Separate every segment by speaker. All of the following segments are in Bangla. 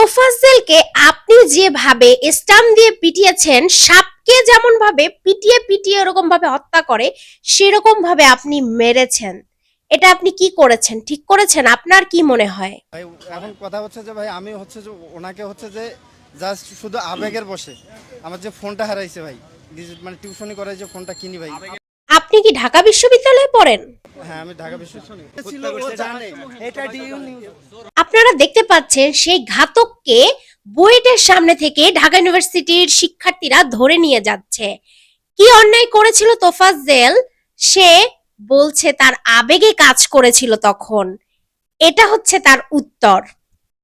Speaker 1: তোফাজ্জেলকে আপনি যেভাবে স্টাম্প দিয়ে পিটিয়েছেন সাপকে যেমন ভাবে পিটিয়ে পিটিয়ে এরকম ভাবে হত্যা করে সেরকম ভাবে আপনি মেরেছেন এটা আপনি কি করেছেন ঠিক করেছেন আপনার কি মনে হয়
Speaker 2: ভাই এখন কথা হচ্ছে যে ভাই আমি হচ্ছে যে ওনাকে হচ্ছে যে জাস্ট শুধু আবেগের বসে আমার যে ফোনটা হারাইছে ভাই মানে টিউশনি করে যে ফোনটা কিনি ভাই
Speaker 1: আপনি কি ঢাকা বিশ্ববিদ্যালয়ে পড়েন
Speaker 2: হ্যাঁ আমি ঢাকা বিশ্ববিদ্যালয়
Speaker 1: আপনারা দেখতে পাচ্ছেন সেই ঘাতককে বুয়েটের সামনে থেকে ঢাকা ইউনিভার্সিটির শিক্ষার্থীরা ধরে নিয়ে যাচ্ছে। কি অন্যায় করেছিল তোফাজ্জেল? সে বলছে তার আবেগে কাজ করেছিল তখন। এটা হচ্ছে তার উত্তর।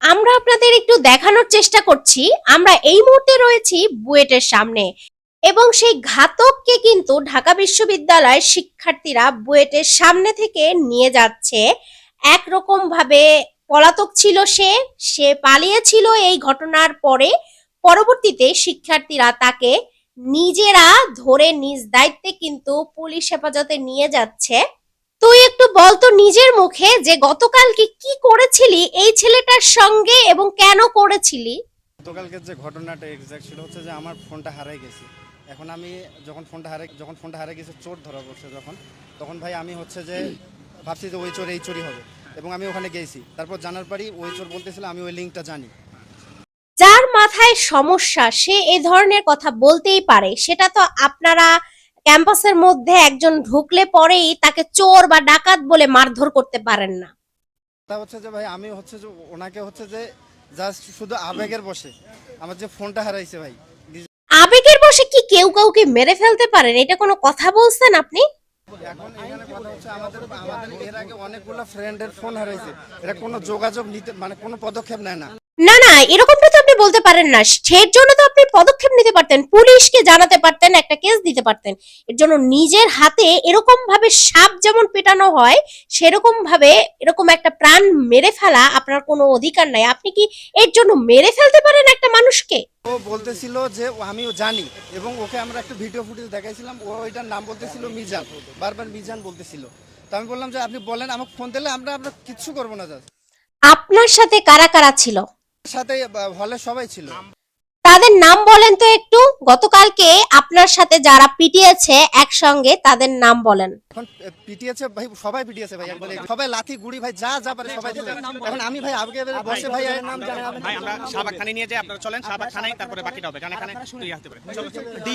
Speaker 1: আমরা আপনাদের একটু দেখানোর চেষ্টা করছি। আমরা এই মুহূর্তে রয়েছি বুয়েটের সামনে এবং সেই ঘাতককে কিন্তু ঢাকা বিশ্ববিদ্যালয়ের শিক্ষার্থীরা বুয়েটের সামনে থেকে নিয়ে যাচ্ছে। একরকম ভাবে পলাতক ছিল সে সে পালিয়েছিল এই ঘটনার পরে। পরবর্তীতে শিক্ষার্থীরা তাকে নিজেরা ধরে নিজ দায়িত্বে কিন্তু পুলিশ হেফাজতে নিয়ে যাচ্ছে। তুই একটু বলতো নিজের মুখে যে গতকালকে কি করেছিলি, এই ছেলেটার সঙ্গে এবং কেন করেছিলি?
Speaker 2: গতকালকের যে ঘটনাটা এক্সাক্ট ছিল হচ্ছে যে আমার ফোনটা হারাই গেছে। এখন আমি যখন ফোনটা হারাই যখন ফোনটা হারাই গেছে, চোর ধরা পড়ছে যখন, তখন ভাই আমি হচ্ছে যে ভাবছি যে ওই চোর, এই চোরই হবে। এবং আমি ওখানে গেছি। তারপর জানার পরই ওই চোর বলতেছিল আমি ওই লিঙ্কটা জানি।
Speaker 1: যার মাথায় সমস্যা সে এই ধরনের কথা বলতেই পারে। সেটা তো আপনারা ক্যাম্পাসের মধ্যে একজন ঢুকলে পরেই তাকে চোর বা ডাকাত বলে মারধর করতে পারেন না।
Speaker 2: তা হচ্ছে যে ভাই আমি হচ্ছে যে ওনাকে হচ্ছে যে জাস্ট শুধু আবেগের বসে। আমার যে ফোনটা হারাইছে ভাই।
Speaker 1: আবেগের বসে কি কেউ কাউকে মেরে ফেলতে পারেন? এটা কোনো কথা বলছেন আপনি?
Speaker 2: এখন এখানে এর আগে অনেকগুলো ফ্রেন্ডের ফোন হারাইছে। এটা কোনো যোগাযোগ নিতে মানে কোনো পদক্ষেপ নেয় না।
Speaker 1: বলতে পারেন না। সেই জন্য তো আপনি পদক্ষেপ নিতে পারতেন। পুলিশকে জানাতে পারতেন একটা কেস দিতে পারতেন। এর জন্য নিজের হাতে এরকম ভাবে সাপ যেমন পেটানো হয় সেরকম ভাবে এরকম একটা প্রাণ মেরে ফেলা আপনার কোনো অধিকার নাই। আপনি কি এর জন্য মেরে ফেলতে পারেন একটা মানুষকে?
Speaker 2: ও বলতেছিল যে আমিও জানি। এবং ওকে আমরা একটা ভিডিও ফুটেজ দেখাইছিলাম। ও ওইটার নাম বলতেছিল মিজান। বারবার মিজান বলতেছিল। তো আমি বললাম যে আপনি বলেন আমাকে ফোন দিলে আমরা আমরা কিচ্ছু করব না
Speaker 1: আপনার সাথে কারা কারা ছিল?
Speaker 2: সাথে হলে সবাই ছিল।
Speaker 1: তাদের নাম বলেন তো একটু। গতকালকে আপনার সাথে যারা পিটিয়েছে একসঙ্গে তাদের নাম বলেন।
Speaker 2: এখন পিটিয়েছে ভাই সবাই পিটিয়েছে ভাই একবারে সবাই লাথি গুড়ি ভাই যা যা পারে সবাই এখন আমি ভাই আগে বসে ভাই এর নাম জানেন
Speaker 3: ভাই আমরা শাহবাগ থানায় নিয়ে যাই আপনারা চলেন শাহবাগ থানায় তারপরে বাকিটা হবে কারণ এখানে তুই আসতে পারে চলো চলো।
Speaker 2: ডি